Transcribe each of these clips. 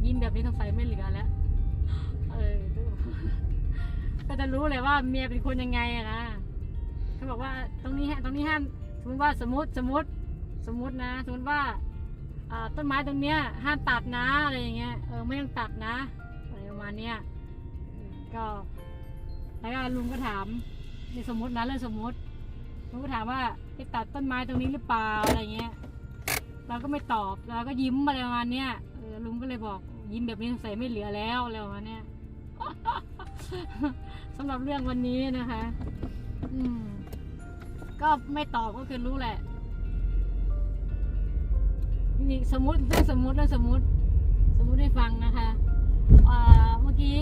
ายิ้มแบบนี้สงสัยไม่เหลือแล้ว เออก็จะรู้เลยว่าเมียเป็นคนยังไงอะนะเขาบอกว่าตรงนี้ฮะตรงนี้ห้ามสมมติว่าสมมติสมมติสมมตินะสมมติว่าต้นไม้ตรงเนี้ยห้ามตัดนะอะไรอย่างเงี้ยเออไม่ต้องตัดนะอะไรประมาณเนี้ยก็แล้วก็ลุงก็ถามในสมมตินะเรื่องสมมติลุงก็ถามว่าไปตัดต้นไม้ตรงนี้หรือเปล่าอะไรเงี้ยเราก็ไม่ตอบเราก็ยิ้มอะไรประมาณเนี้ยเออลุงก็เลยบอก ยิ้มแบบนี้สงสัยไม่เหลือแล้วอะไรประมาณเนี้ยสำหรับเรื่องวันนี้นะคะ อืม ก็ไม่ตอบก็คือรู้แหละนี่สมมติเรื่องสมมติเรื่องสมมติ สมมติให้ฟังนะคะอ่าเมื่อกี้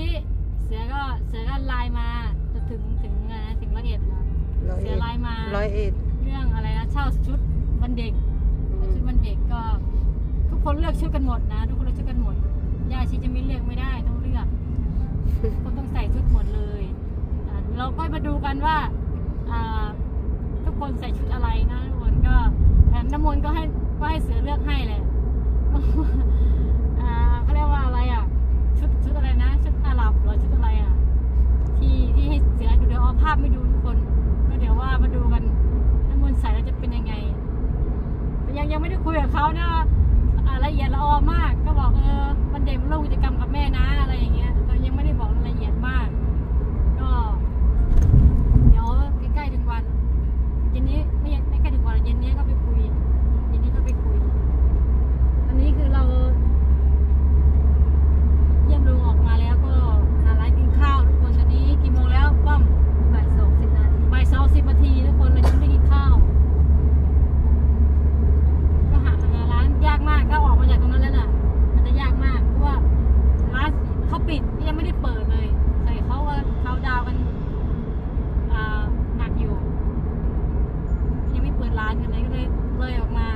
เสือก็เสือก็ไลน์มาจะถึงถึงอะไรนะถึงร้อยเอ็ดเหรอร้อยเสืเอ็อดไลน์มาร้อยเอ็ดเรื่องอะไรนะเช่าชุดวันเด็กอืมชุดวันเด็กก็ ทุกคนเลือกชุดกันหมดนะ ทุกคนเลือกชุดกันหมด ยาชีจะไม่เลือกไม่ได้ต้องเลือกทุกคนต้องใส่ชุดหมดเลยอ่าเราก็มาดูกันว่าอ่า ทุกคนใส่ชุดอะไรนะทุกคนก็แต่น้ำมนต์ก็ให้ก็ให้เสือเลือกให้แหละอ่าเขาเรียกว่าอะไรอะ ชุดชุดอะไรนะ ชุดอาหรับเหรอชุดอะไรอะ ที่ที่ให้เสือดูเดี๋ยวเอาภาพไม่ดูทุกคน ก็เดี๋ยวว่ามาดูกันน้ำมนต์ใส่แล้วจะเป็นยังไงแต่ยังยังไม่ได้คุยกับเขานะอ่า ละเอียดละออมาก ก็บอกเออวันเด็กมันร่วมกิจกรรมกับแม่นะอะไรอย่างเงี้ยแต่ยังไม่ได้บอกรายละเอียดมาก ก็เดี๋ยวใกล้ๆถึงวันเย็นนี้ไม่ไม่ใกล้ถึงวันเย็นนี้ก็ไปคุยเย็นนี้ก็ไปคุยอันนี้คือเรา เยี่ยมลุงออกมาแล้วก็หาร้านกินข้าวทุกคนตอนนี้กี่โมงแล้วป้อม บ่ายสองสิบนาที บ่ายสองสิบนาทีทุกคนเรายังไม่ได้กินข้าว ก็หาหาร้านยากมากก็ออกมาจากตรงนั้นแล้วน่ะ มันจะยากมากเพราะว่าร้านเขาปิดยังไม่ได้เปิดเลย ใส่เขาว่าเขาดาวน์กันอ่าหนักอยู่ ยังไม่เปิดร้านกันเลยก็เลยเลยออกมา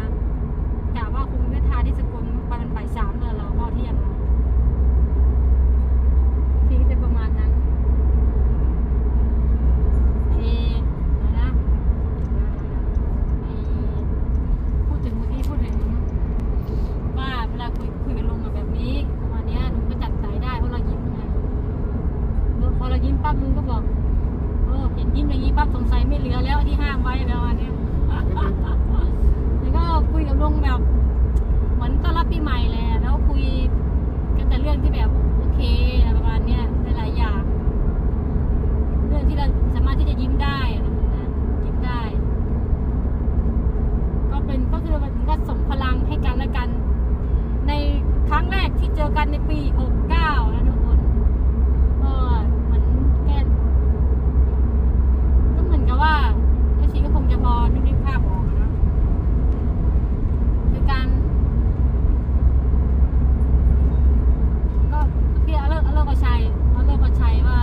กะว่าคงไม่ทานที่สกลประมาณบ่ายสามเลยเราเข้าเที่ยงเราที่จะประมาณนั้น เออะไรนะเอพูดถึงเมื่อกี้พูดถึงว่าเวลาคุยคุยกับลุงอะแบบนี้ประมาณเนี้ยลุงก็จัดสายได้เพราะเรายิ้มไงพอเรายิ้มปั๊บลุงก็บอกโอ้เห็นยิ้มอย่างนี้ปั๊บสงสัย ไม่เหลือแล้วที่ห้ามไว้แล้วอันนี้แล้วก็คุยกับลุงแบบ เหมือนต้อนรับปีใหม่เลยแล้วคุยกันแต่เรื่องที่แบบโอเคอะไรประมาณเนี้ยหลายๆอย่าง เรื่องที่เราสามารถที่จะยิ้มได้อะนะยิ้มได้ ก็เป็นก็คือมันก็ส่งพลังให้กันและกัน ในครั้งแรกที่เจอกันในปี 69 นะทุกคน ก็เหมือนแกก็เหมือนกับว่าไอ้ชีก็คงจะพอนึกภาพออกอะนะคือการ ก็พี่เอาเลิกเอาเลิกกับชัยเอาเลิกกับชัยว่า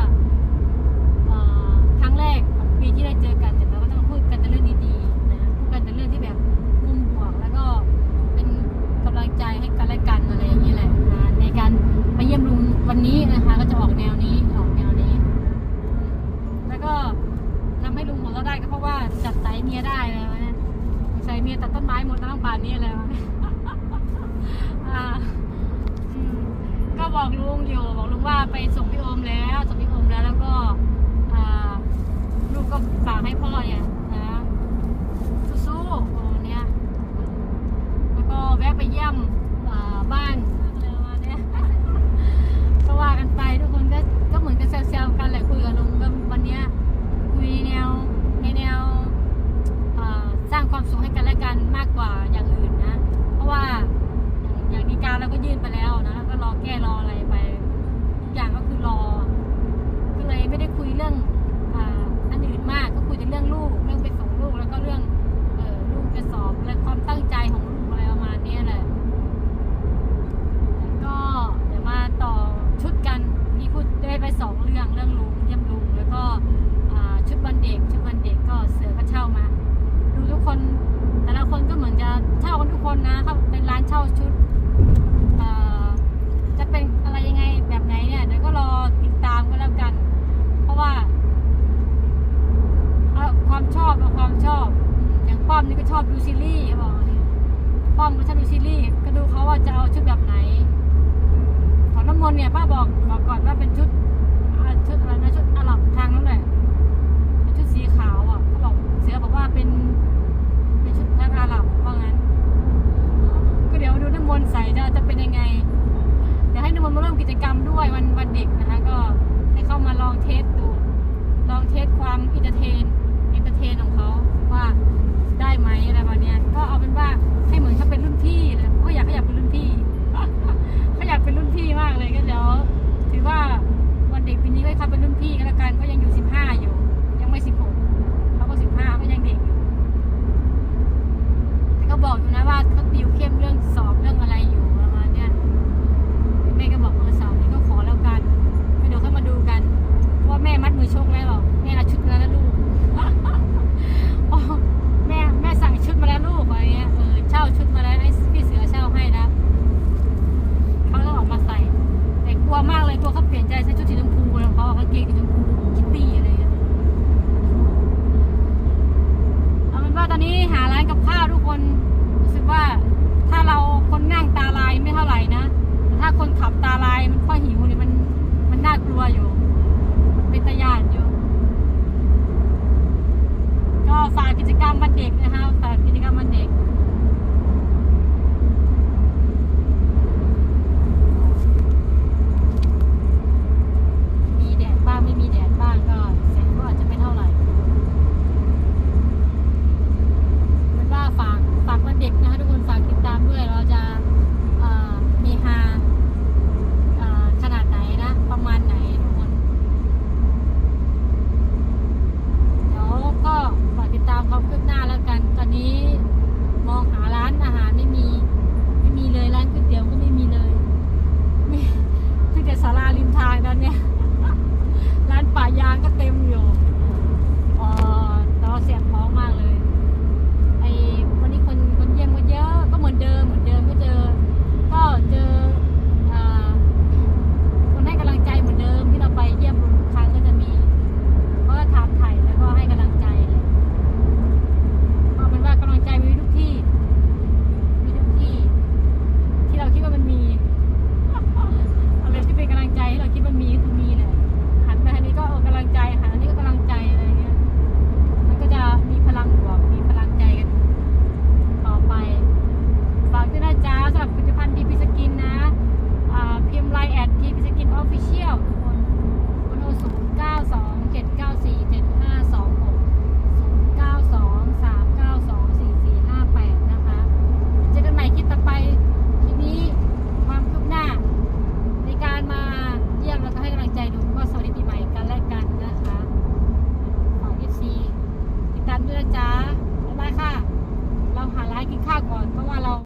เอ่อครั้งแรกของปีที่ได้เจอกันเนี่ยเราก็ต้องพูดกันแต่เรื่องดีๆนะพูดกันแต่เรื่องที่แบบมุมบวก แล้วก็เป็นกำลังใจให้กันและกันอะไรอย่างนี้แหละนะในการมาเยี่ยมลุงวันนี้นะคะ ก็จะออกแนวนี้ออกแนวนี้อืม แล้วก็ทำให้ลุงหมดแล้วได้ก็เพราะว่าจัดสายเมียได้แล้วนะสายเมียตัดต้นไม้หมดแล้วต้องป่านนี้แล้วอ่าอืมก็บอกลุงอยู่บอกลุงว่าไปส่งพี่โอมแล้วส่งพี่โอมแล้วแล้วก็อ่าลูกก็ฝากให้พ่อเนี่ยนะสู้ๆประมาณเนี้ยแล้วก็แวะไปเยี่ยมอ่าบ้านอะไรประมาณเนี้ย ก็ว่ากันไปทุกคนก็ก็เหมือนกันแซวๆกันแหละคุยกับลุงก็วันเนี้ยคุยแนวในแนวอ่าสร้างความสุขให้กันและกันมากกว่าอย่างอื่นนะ เพราะว่าอย่างอย่างดีการเราก็ยื่นไปแล้วนะแล้วก็รอแก้รออะไรไปทุกอย่างก็คือรอก็เลยไม่ได้คุยเรื่องอ่าอันอื่นมากก็คุยแต่เรื่องลูกเรื่องไปส่งลูกแล้วก็เรื่องเออลูกจะสอบและความตั้งใจของลูกอะไรประมาณเนี้ยแหละแล้วก็เดี๋ยวมาต่อชุดกันนี่พูดได้ไปสองเรื่องเรื่องลุงเยี่ยมลุงแล้วก็อ่าชุดวันเด็กชุดวันเด็กก็เสือก็เช่ามา ดูทุกคนแต่ละคนก็ เช่ากันทุกคนนะเขาเป็นร้านเช่าชุดจะเป็นอะไรยังไงแบบไหนเนี่ยเดี๋ยวก็รอติดตามกันแล้วกัน เพราะว่าเอาความชอบเอาความชอบ อย่างป้อมนี่ก็ชอบดูซีรีส์เขาบอกนี่ป้อมก็ชอบดูซีรีส์ก็ดูเขาว่าจะเอาชุดแบบไหนเเนี่ยป้าบอกบอกก่อนว่าเป็นชุดชุดอะไรนะชุดอาหรับทางนู้นแหละเป็นชุดสีขาวอะเขาบอกเสือบอกว่าเป็นชุดทางอาหรับว่างั้น ก็เดี๋ยวดูน้ำ มนต์ใส่จะจะเป็นยังไง เดี๋ยวให้น้ำมนต์มาร่วมกิจกรรมด้วยวันวันเด็กนะคะ ก็ให้เข้ามาลองเทสดู ลองเทสความอินเตอร์เทนอินเตอร์เทนของเขาว่าได้ไหมอะไรแบบนี้ก็เอาเป็นว่าให้เหมือนเขาเป็นรุ่นพี่เลยก็อยากให้อยากเป็นรุ่นพี่ เาเปลี่ยนใจใส่ชุดสีชมพูแล้วเขาเอากางเกงสีชมพูคิตตี้อะไรอย่างเงี้ยเอาเป็นว่าตอนนี้หาร้านกับข้าวทุกคนรู้สึกว่าถ้าเราคนนั่งตาลายไม่เท่าไหร่นะแต่ถ้าคนขับตาลายมันค่อยหิวเนี่ยมันมันน่ากลัวอยู่